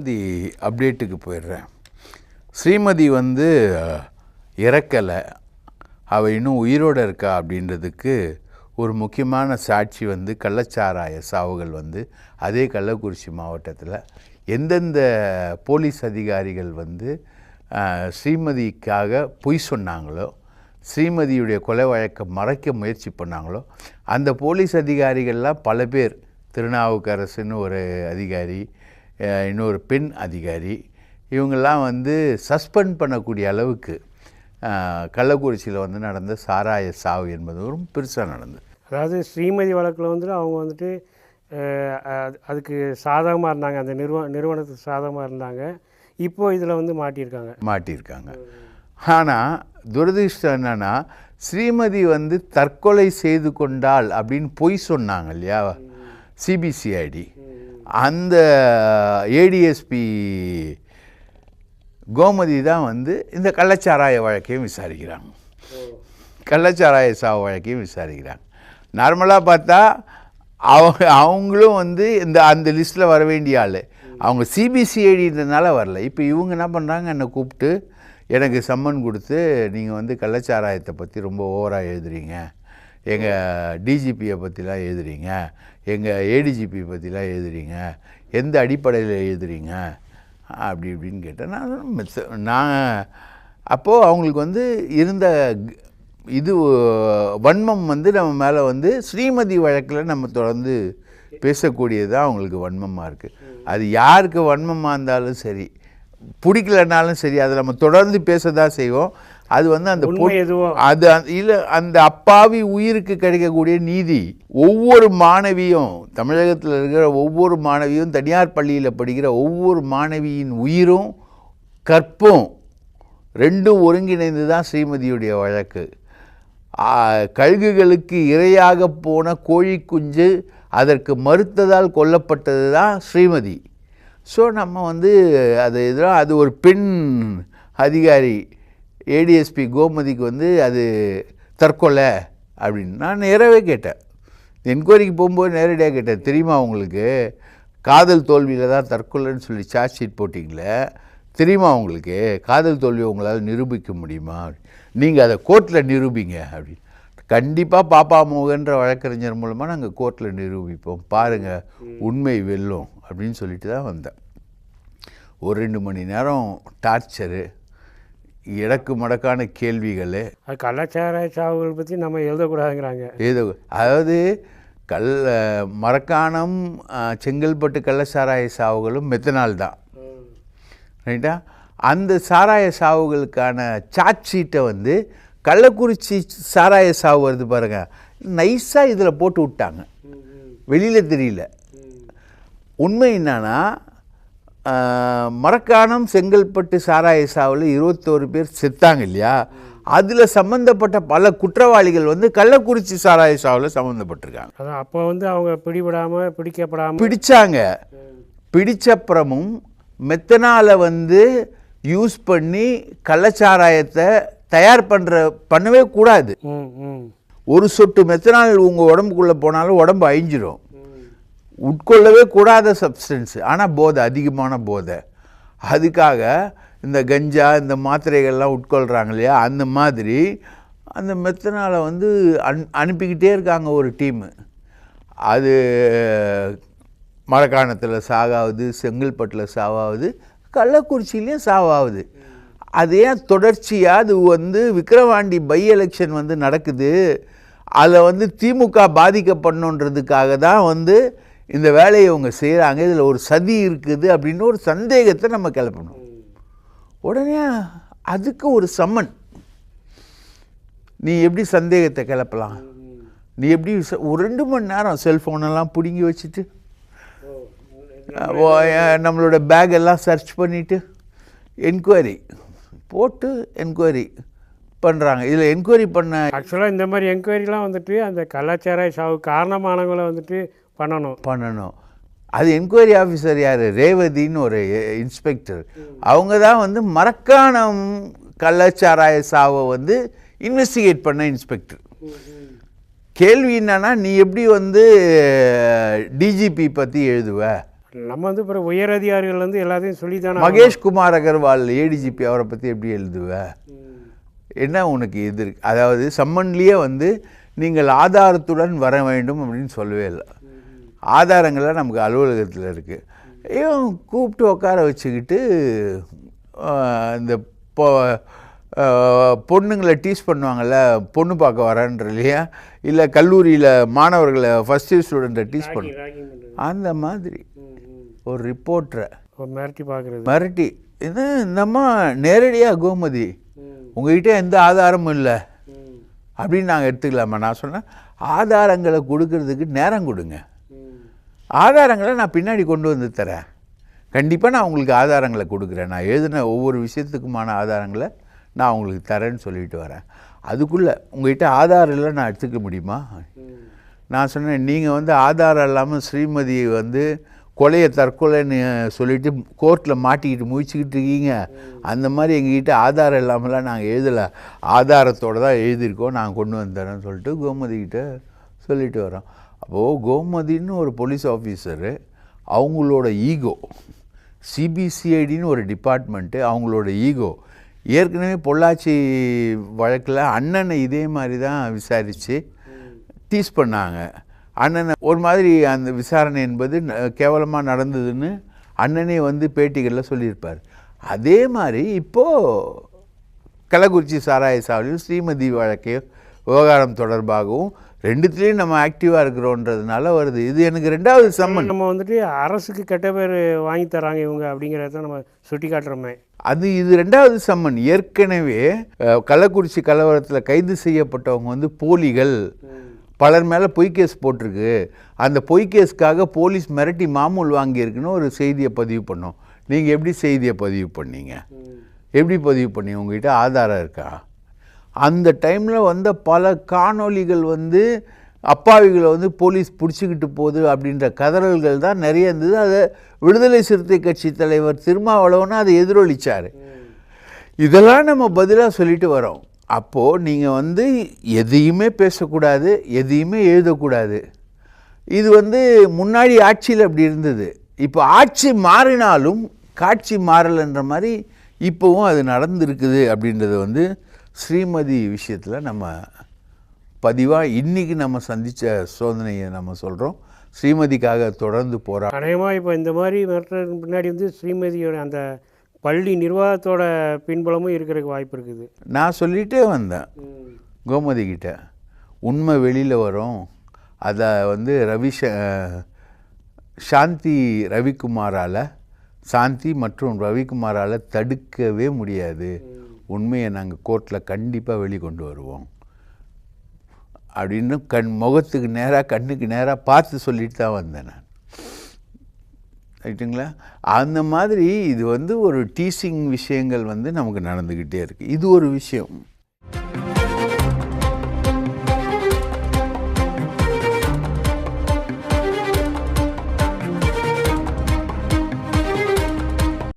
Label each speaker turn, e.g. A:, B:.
A: ஸ்ரீமதி அப்டேட்டுக்கு போயிடுறேன். ஸ்ரீமதி வந்து இறக்கலை. அவள் இன்னும் உயிரோடு இருக்கா அப்படின்றதுக்கு ஒரு முக்கியமான சாட்சி வந்து கள்ளச்சாராய சாவுகள் வந்து அதே கள்ளக்குறிச்சி மாவட்டத்தில் எந்தெந்த போலீஸ் அதிகாரிகள் வந்து ஸ்ரீமதிக்காக பொய் சொன்னாங்களோ ஸ்ரீமதியுடைய கொலை வழக்கை மறைக்க முயற்சி பண்ணாங்களோ அந்த போலீஸ் அதிகாரிகள்லாம் பல பேர் திருநாவுக்கரசுன்னு ஒரு அதிகாரி இன்னொரு பெண் அதிகாரி. இவங்கெல்லாம் வந்து சஸ்பெண்ட் பண்ணக்கூடிய அளவுக்கு கள்ளக்குறிச்சியில் வந்து நடந்த சாராய சாவு என்பது ஒரு பெருசாக நடந்தது.
B: அதாவது ஸ்ரீமதி வழக்கில் வந்துட்டு அவங்க வந்துட்டு அதுக்கு சாதகமாக இருந்தாங்க. அந்த நிறுவ நிறுவனத்துக்கு சாதகமாக இருந்தாங்க. இப்போ இதில் வந்து மாட்டியிருக்காங்க.
A: மாட்டியிருக்காங்க. ஆனால் துரதிர்ஷ்டம் என்னன்னா ஸ்ரீமதி வந்து தற்கொலை செய்து கொண்டாள் அப்படின்னு பொய் சொன்னாங்க இல்லையா? சிபிசிஐடி. அந்த ஏடிஎஸ்பி கோமதி தான் வந்து இந்த கள்ளச்சாராய வழக்கையும் விசாரிக்கிறாங்க. கள்ளச்சாராய சாவு வழக்கையும் விசாரிக்கிறாங்க. நார்மலாக பார்த்தா அவங்க அவங்களும் வந்து இந்த அந்த லிஸ்ட்டில் வர வேண்டிய ஆள். அவங்க சிபிசிஐடின்றதுனால வரல. இப்போ இவங்க என்ன பண்ணுறாங்க என்னை கூப்பிட்டு எனக்கு சம்மன் கொடுத்து நீங்கள் வந்து கள்ளச்சாராயத்தை பற்றி ரொம்ப ஓவராக எழுதுறீங்க. எங்கள் டிஜிபியை பற்றிலாம் எழுதுறீங்க. எங்கள் ஏடிஜிபி பற்றிலாம் எழுதுறீங்க? எந்த அடிப்படையில் எழுதுறீங்க? அப்படி இப்படின்னு கேட்டேன். நான் "மிஸ், நான் அப்போது அவங்களுக்கு வந்து இருந்த இது வன்மம் வந்து நம்ம மேலே வந்து ஸ்ரீமதி வழக்கில் நம்ம தொடர்ந்து பேசக்கூடியது தான் அவங்களுக்கு வன்மமாக இருக்குது அது யாருக்கு வன்மமாக இருந்தாலும் சரி பிடிக்கலனாலும் சரி அதை நம்ம தொடர்ந்து பேச தான் செய்வோம். அது வந்து அந்த அது இல்ல அந்த அப்பாவி உயிருக்கு கிடைக்கக்கூடிய நீதி. ஒவ்வொரு மாணவியும் தமிழகத்தில் இருக்கிற ஒவ்வொரு மாணவியும் தனியார் பள்ளியில் படிக்கிற ஒவ்வொரு மாணவியின் உயிரும் கற்பும் ரெண்டும் ஒருங்கிணைந்து தான் ஸ்ரீமதியுடைய வழக்கு. கழுகுகளுக்கு இரையாக போன கோழி குஞ்சு அதற்கு மறுத்ததால் கொல்லப்பட்டது தான் ஸ்ரீமதி. ஸோ நம்ம வந்து அது எதிராக அது ஒரு பெண் அதிகாரி ஏடிஎஸ்பி கோமதிக்கு வந்து அது தற்கொலை அப்படின்னு நான் நேராகவே கேட்டேன். என்கொயரிக்கு போகும்போது நேரடியாக கேட்டேன் தெரியுமா உங்களுக்கு? காதல் தோல்வியில் தான் தற்கொலைன்னு சொல்லி சார்ஜ் ஷீட் போட்டிங்களே தெரியுமா உங்களுக்கு? காதல் தோல்வி உங்களால் நிரூபிக்க முடியுமா? நீங்கள் அதை கோர்ட்டில் நிரூபிங்க அப்படின்னு. கண்டிப்பாக பாப்பா மோகன்ற வழக்கறிஞர் மூலமாக நாங்கள் கோர்ட்டில் நிரூபிப்போம். பாருங்கள் உண்மை வெல்லும் அப்படின்னு சொல்லிட்டு தான் வந்தேன். ஒரு ரெண்டு மணி நேரம் டார்ச்சரு இடக்கு மடக்கான கேள்விகள்.
B: கலாச்சார சாவுகள் பற்றி நம்ம எழுதக்கூடாதுங்கிறாங்க.
A: ஏதோ அதாவது கல் மரக்காணம் செங்கல்பட்டு கள்ளச்சாராய சாவுகளும் மெத்தனால் தான். ரைட்டா? அந்த சாராய சாவுகளுக்கான சார்ஜ் ஷீட்டை வந்து கள்ளக்குறிச்சி சாராய சாவு வருது பாருங்க. நைஸாக இதில் போட்டு விட்டாங்க. வெளியில் தெரியல. உண்மை என்னன்னா மரக்காணம் செங்கல்பட்டு சாராய சாவில் இருபத்தோரு பேர் செத்தாங்க இல்லையா? அதில் சம்மந்தப்பட்ட பல குற்றவாளிகள் வந்து கள்ளக்குறிச்சி சாராய சாவில் சம்மந்தப்பட்டிருக்காங்க
B: அதான் அப்போ வந்து அவங்க பிடிபடாமல் பிடிக்கப்படாமல்
A: பிடிச்சாங்க. பிடிச்சப்புறமும் மெத்தனாலை வந்து யூஸ் பண்ணி கள்ளச்சாராயத்தை தயார் பண்ணுற பண்ணவே கூடாது. ஒரு சொட்டு மெத்தனால் உங்கள் உடம்புக்குள்ளே போனாலும் உடம்பு அழிஞ்சிரும். உட்கொள்ளவே கூடாத சப்ஸ்டன்ஸு ஆனால் போதை அதிகமான போதை. அதுக்காக இந்த கஞ்சா இந்த மாத்திரைகள்லாம் உட்கொள்கிறாங்க இல்லையா? அந்த மாதிரி அந்த மெத்தனாலை வந்து அன் அனுப்பிக்கிட்டே இருக்காங்க ஒரு டீமு அது மரக்காணத்தில் சாகாவது செங்கல்பட்டில் சாவாகுது கள்ளக்குறிச்சியிலையும் சாவாகுது அது ஏன் தொடர்ச்சியாக அது வந்து விக்கிரவாண்டி பை எலெக்ஷன் வந்து நடக்குது? அதில் வந்து திமுக பாதிக்கப்படணுன்றதுக்காக தான் வந்து இந்த வேலையை அவங்க செய்கிறாங்க இதில் ஒரு சதி இருக்குது அப்படின்னு ஒரு சந்தேகத்தை நம்ம கிளப்பணும். உடனே அதுக்கு ஒரு சம்மன். நீ எப்படி சந்தேகத்தை கிளப்பலாம்? நீ எப்படி ஒரு ரெண்டு மணி நேரம் செல்ஃபோனெல்லாம் பிடுங்கி வச்சுட்டு நம்மளோட பேக் எல்லாம் சர்ச் பண்ணிவிட்டு என்கொயரி போட்டு என்கொயரி பண்ணுறாங்க இதில் என்கொயரி பண்ண
B: ஆக்சுவலாக இந்த மாதிரி என்கொயரிலாம் வந்துட்டு அந்த கலாச்சார சாவு காரணமானவங்களை வந்துட்டு பண்ணணும்.
A: பண்ணணும். அது என்கொயரி ஆஃபீஸர் யார்? ரேவதின்னு ஒரு இன்ஸ்பெக்டர் அவங்க தான் வந்து மரக்காணம் கள்ளச்சாராய சாவை வந்து இன்வெஸ்டிகேட் பண்ண இன்ஸ்பெக்டர் கேள்வி என்னன்னா நீ எப்படி வந்து டிஜிபி பற்றி எழுதுவ?
B: நம்ம வந்து பிறகு உயர் அதிகாரிகள் வந்து எல்லாத்தையும் சொல்லி தானே
A: மகேஷ் குமார் அகர்வால் ஏடிஜிபி அவரை பற்றி எப்படி எழுதுவ? என்ன உனக்கு இது இருக்கு? அதாவது சம்மன்லேயே வந்து நீங்கள் ஆதாரத்துடன் வர வேண்டும் அப்படின்னு சொல்லவே இல்லை. ஆதாரங்கள்லாம் நமக்கு அலுவலகத்தில் இருக்குது இவன் கூப்பிட்டு உட்கார வச்சுக்கிட்டு இந்த பொ பொண்ணுங்களை டீஸ் பண்ணுவாங்கள்ல பொண்ணு பார்க்க வரேன்ற இல்லையா? இல்லை கல்லூரியில் மாணவர்களை ஃபஸ்ட் இயர் ஸ்டூடெண்ட்டை டீஸ் பண்ணு. அந்த மாதிரி. ஒரு ரிப்போர்ட்டரை
B: மிரட்டி பார்க்குறது.
A: மிரட்டி. இது இந்தம்மா நேரடியாக கோமதி. உங்ககிட்ட எந்த ஆதாரமும் இல்லை. அப்படின்னு நாங்கள் எடுத்துக்கலாமா? நான் சொன்னேன் ஆதாரங்களை கொடுக்கறதுக்கு நேரம் கொடுங்க. ஆதாரங்களை நான் பின்னாடி கொண்டு வந்து தரேன். கண்டிப்பாக நான் உங்களுக்கு ஆதாரங்களை கொடுக்குறேன். நான் எழுதின ஒவ்வொரு விஷயத்துக்குமான ஆதாரங்களை நான் உங்களுக்கு தரேன்னு சொல்லிட்டு வரேன். அதுக்குள்ளே உங்ககிட்ட ஆதாரம் இல்லை நான் எடுத்துக்க முடியுமா? நான் சொன்னேன் நீங்கள் வந்து ஆதாரம் இல்லாமல் ஸ்ரீமதியை வந்து கொலையை தற்கொலைன்னு சொல்லிட்டு கோர்ட்டில் மாட்டிக்கிட்டு முயற்சிக்கிட்டு இருக்கீங்க. அந்த மாதிரி எங்ககிட்ட ஆதாரம் இல்லாமலாம் நாங்கள் எழுதலை. ஆதாரத்தோடு தான் எழுதியிருக்கோம். நாங்கள் கொண்டு வந்தேன்னு சொல்லிட்டு கோமதிக்கிட்ட சொல்லிட்டு வரோம். அப்போது கோமதின்னு ஒரு போலீஸ் ஆஃபீஸரு அவங்களோட ஈகோ சிபிசிஐடின்னு ஒரு டிபார்ட்மெண்ட்டு அவங்களோட ஈகோ ஏற்கனவே பொள்ளாச்சி வழக்கில் அண்ணனை இதே மாதிரி தான் விசாரித்து டீஸ் பண்ணாங்க. அண்ணனை ஒரு மாதிரி அந்த விசாரணை என்பது கேவலமாக நடந்ததுன்னு அண்ணனே வந்து பேட்டிகளில் சொல்லியிருப்பார். அதே மாதிரி இப்போது கள்ளக்குறிச்சி சாராய சாவடியும் ஸ்ரீமதி வழக்கையும் விவகாரம் தொடர்பாகவும் ரெண்டுத்துலேயும் நம்ம ஆக்டிவாக இருக்கிறோன்றதுனால வருது. இது எனக்கு ரெண்டாவது சம்மன்.
B: நம்ம வந்துட்டு அரசுக்கு கெட்ட பேர் வாங்கி தராங்க இவங்க அப்படிங்கிறத நம்ம சுட்டி காட்டுறோமே
A: அது இது ரெண்டாவது சம்மன். ஏற்கனவே கள்ளக்குறிச்சி கலவரத்தில் கைது செய்யப்பட்டவங்க வந்து போலிகள். பலர் மேலே பொய் கேஸ் போட்டிருக்கு. அந்த பொய் கேஸ்க்காக போலீஸ் மிரட்டி மாமூல் வாங்கியிருக்குன்னு ஒரு செய்தியை பதிவு பண்ணோம். நீங்கள் எப்படி செய்தியை பதிவு பண்ணீங்க? எப்படி பதிவு பண்ணீங்க? உங்ககிட்ட ஆதாரம் இருக்கா? அந்த டைமில் வந்த பல காணொளிகள் வந்து அப்பாவிகளை வந்து போலீஸ் பிடிச்சிக்கிட்டு போகுது அப்படின்ற கதறல்கள் தான் நிறைய இருந்தது. அதை விடுதலை சிறுத்தை கட்சி தலைவர் திருமாவளவனா அதை எதிரொலிச்சார். இதெல்லாம் நம்ம பதிலாக சொல்லிட்டு வரோம். அப்போது நீங்கள் வந்து எதையுமே பேசக்கூடாது எதையுமே எழுதக்கூடாது. இது வந்து முன்னாடி ஆட்சியில் அப்படி இருந்தது. இப்போ ஆட்சி மாறினாலும் காட்சி மாறலைன்ற மாதிரி இப்போவும் அது நடந்திருக்குது அப்படின்றத வந்து ஸ்ரீமதி விஷயத்தில் நம்ம பதிவாக இன்றைக்கி நம்ம சந்தித்த சோதனையை நம்ம சொல்கிறோம் ஸ்ரீமதிக்காக தொடர்ந்து போரா
B: அநேகமாக இப்போ இந்த மாதிரி மிரட்டுறதுக்கு பின்னாடி வந்து ஸ்ரீமதியோட அந்த பள்ளி நிர்வாகத்தோட பின்புலமும் இருக்கிறதுக்கு வாய்ப்பு இருக்குது.
A: நான் சொல்லிகிட்டே வந்தேன். கோமதி கிட்ட. உண்மை வெளியில் வரும். அதை வந்து ரவிஷ சாந்தி ரவிக்குமாரால் சாந்தி மற்றும் ரவிக்குமாரால் தடுக்கவே முடியாது. உண்மையை நாங்கள் கோர்ட்டில் கண்டிப்பாக வெளிக்கொண்டு வருவோம். அப்படின்னு கண் முகத்துக்கு நேராக கண்ணுக்கு நேராக பார்த்து சொல்லிட்டு தான் வந்தேன் நான். ரைட்டுங்களா? அந்த மாதிரி இது வந்து ஒரு டீசிங் விஷயங்கள் வந்து நமக்கு நடந்துக்கிட்டே இருக்குது இது ஒரு விஷயம்.